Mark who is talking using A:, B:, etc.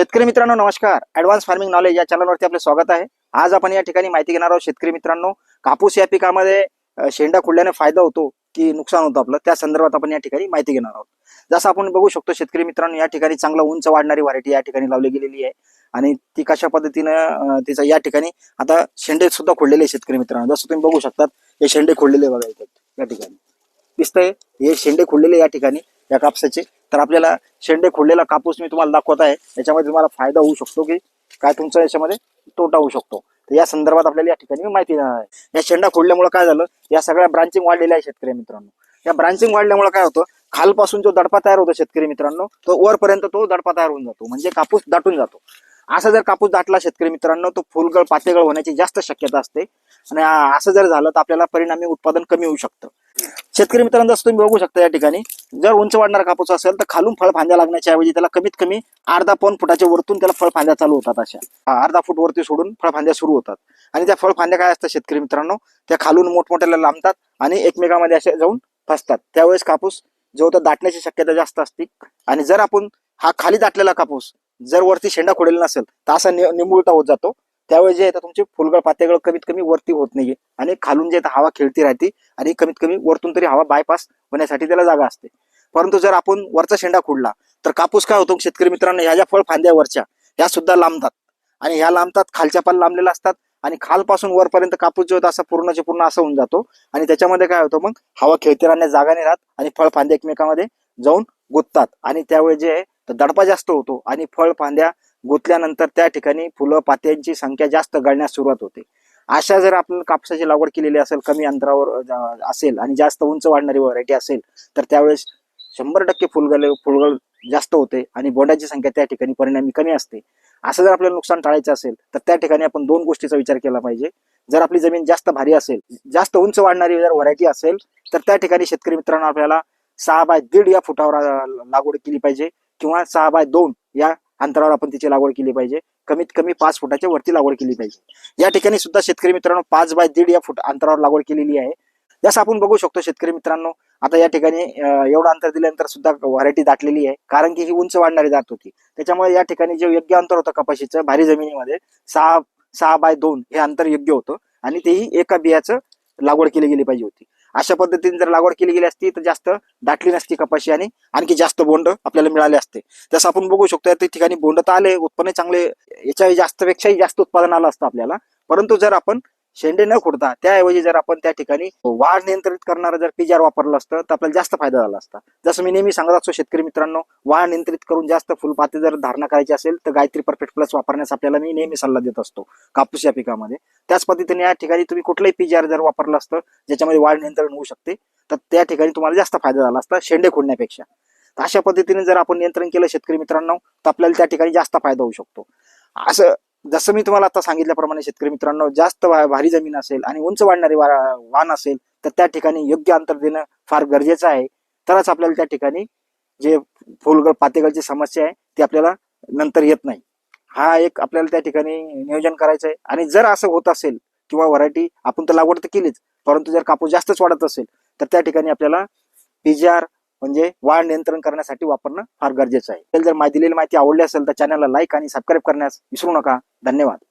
A: शेतकरी मित्रांनो नमस्कार. ऍडव्हान्स फार्मिंग नॉलेज या चॅनलवरती आपले स्वागत आहे. आज आपण या ठिकाणी माहिती घेणार आहोत शेतकरी मित्रांनो कापूस या पिकामध्ये शेंडा खुडल्याने फायदा होतो की नुकसान होतं आपलं? त्या संदर्भात आपण या ठिकाणी माहिती घेणार आहोत. जसं आपण बघू शकतो शेतकरी मित्रांनो या ठिकाणी चांगला उंच वाढणारी व्हरायटी या ठिकाणी लावली गेलेली आहे. आणि ती कशा पद्धतीनं तिचा या ठिकाणी आता शेंडे सुद्धा खोडलेले शेतकरी मित्रांनो. जसं तुम्ही बघू शकतात हे शेंडे खोडलेले बघायचे या ठिकाणी. दिसतंय हे शेंडे खोडलेले या ठिकाणी या कापसाचे. तर आपल्याला शेंडे खोडलेला कापूस मी तुम्हाला दाखवत आहे. याच्यामध्ये तुम्हाला फायदा होऊ शकतो की काय तुमचा याच्यामध्ये तोटा होऊ शकतो. तर या संदर्भात आपल्याला या ठिकाणी मी माहिती देणार आहे. या शेंडा खोडल्यामुळे काय झालं? या सगळ्या ब्रांचिंग वाढलेल्या आहे शेतकरी मित्रांनो. या ब्रांचिंग वाढल्यामुळे काय होतं? खालपासून जो दडपा तयार होतो शेतकरी मित्रांनो तो वरपर्यंत तो दडपा तयार होऊन जातो. म्हणजे कापूस दाटून जातो. असा जर कापूस दाटला शेतकरी मित्रांनो तो फुलगळ पातेगळ होण्याची जास्त शक्यता असते. आणि असं जर झालं तर आपल्याला परिणामी उत्पादन कमी होऊ शकतं. शेतकरी मित्रांनो जसं तुम्ही बघू शकता या ठिकाणी जर उंच वाढणारा कापूस असेल तर खालून फळ फांद्या लागण्याच्या ऐवजी त्याला कमीत कमी अर्धा पाऊन फुटाच्या वरतून त्याला फळ फांद्या चालू होतात अशा. अर्धा फूट वरती सोडून फळ फांद्या सुरू होतात. आणि त्या फळ फांद्या काय असतात शेतकरी मित्रांनो त्या खालून मोठमोठ्याला लांबतात आणि एकमेकांमध्ये असे जाऊन फसतात. त्यावेळेस कापूस जो होता दाटण्याची शक्यता जास्त असते. आणि जर आपण हा खाली दाटलेला कापूस जर वरती शेंडा खोडेल नसेल तर असा नि- निमुळता होत जातो. त्यावेळी जे आहे तुमचे फुलगळ पातेगळ कमीत कमी वरती होत नाहीये. आणि खालून जे आहे हवा खेळती राहते आणि कमीत कमी वरतून तरी हवा बायपास होण्यासाठी त्याला जागा असते. परंतु जर आपण वरचा शेंडा खुडला तर कापूस काय होतो शेतकरी मित्रांनो? ह्या ज्या फळ फांद्या वरच्या ह्या सुद्धा लांबतात. आणि ह्या लांबतात खालच्या पाल लांबलेल्या असतात आणि खालपासून वरपर्यंत कापूस जो होता असा पूर्णचे पूर्ण असा होऊन जातो. आणि त्याच्यामध्ये काय होतं मग? हवा खेळती राहण्यास जागा नाही राहत आणि फळ फांद्या एकमेकांमध्ये जाऊन गुंततात. आणि त्यावेळी जे आहे तर दडपा जास्त होतो आणि फळ फांद्या गुंतल्यानंतर त्या ठिकाणी फुलं पात्यांची संख्या जास्त गळण्यास सुरुवात होते. अशा जर आपण कापसाची लागवड केलेली असेल कमी अंतरावर असेल आणि जास्त उंच वाढणारी व्हरायटी असेल तर त्यावेळेस शंभर टक्के फुलगल फुलगळ जास्त होते आणि बोंडाची संख्या त्या ठिकाणी परिणामी कमी असते. असं जर आपल्याला नुकसान टाळायचं असेल तर त्या ठिकाणी आपण दोन गोष्टीचा विचार केला पाहिजे. जर आपली जमीन जास्त भारी असेल जास्त उंच वाढणारी जर व्हरायटी असेल तर त्या ठिकाणी शेतकरी मित्रांनो आपल्याला सहा बाय दीड या फुटावर लागवड केली पाहिजे किंवा सहा बाय दोन या अंतरावर आपण तिची लागवड केली पाहिजे. कमीत कमी पाच फुटाच्या वरती लागवड केली पाहिजे. या ठिकाणी सुद्धा शेतकरी मित्रांनो पाच बाय दीड या फुट अंतरावर लागवड केलेली आहे. जसं आपण बघू शकतो शेतकरी मित्रांनो आता या ठिकाणी एवढं अंतर दिल्यानंतर सुद्धा व्हरायटी दाटलेली आहे. कारण की ही उंच वाढणारी जात होती. त्याच्यामुळे या ठिकाणी जे योग्य अंतर होतं कपाशीचं भारी जमिनीमध्ये सहा सहा बाय दोन हे अंतर योग्य होतं. आणि तेही एका बियाचं लागवड केली गेली पाहिजे होती. अशा पद्धतीने जर लागवड केली गेली असती तर जास्त दाटली नसती कपाशी आणि आणखी जास्त बोंड आपल्याला मिळाले असते. जसं आपण बघू शकतो या ठिकाणी बोंड तर आले उत्पन्न चांगले याच्या जास्त पेक्षाही जास्त उत्पादन आलं असतं आपल्याला. परंतु जर आपण शेंडे न खुडता त्याऐवजी जर आपण त्या ठिकाणी वाढ नियंत्रित करणारा जर पिजार वापरलं असतं तर आपल्याला जास्त फायदा झाला असता. जसं मी नेहमी सांगत असतो शेतकरी मित्रांनो वाढ नियंत्रित करून जास्त फुलपाते जर धारणा करायची असेल तर गायत्री परफेक्ट प्लस वापरण्यास आपल्याला मी नेहमी सल्ला देत असतो कापूस या पिकामध्ये. त्याच पद्धतीने या ठिकाणी तुम्ही कुठलंही पिजार जर वापरलं असतं ज्याच्यामध्ये वाढ नियंत्रण होऊ शकते तर त्या ठिकाणी तुम्हाला जास्त फायदा झाला असता शेंडे खोडण्यापेक्षा. तर अशा पद्धतीने जर आपण नियंत्रण केलं शेतकरी मित्रांनो तर आपल्याला त्या ठिकाणी जास्त फायदा होऊ शकतो. असं जसं मी तुम्हाला आता सांगितल्याप्रमाणे शेतकरी मित्रांनो जास्त भारी जमीन असेल आणि उंच वाढणारी वा- वाण असेल तर त्या ठिकाणी योग्य अंतर देणं फार गरजेचं आहे. तरच आपल्याला त्या ठिकाणी जे फुलगळ पातेगळची समस्या आहे ती आपल्याला नंतर येत नाही. हा एक आपल्याला त्या ठिकाणी नियोजन करायचं आहे आणि जर असं होत असेल किंवा व्हरायटी आपण तर लागवड तर केलीच परंतु जर कापूस जास्तच वाढत असेल तर त्या ठिकाणी आपल्याला पीजीआर म्हणजे वाढ नियंत्रण करण्यासाठी वापरणं फार गरजेचं आहे. जर माहिती दिलेली माहिती आवडली असेल तर चॅनलला लाईक आणि सबस्क्राईब करण्यास विसरू नका. धन्यवाद.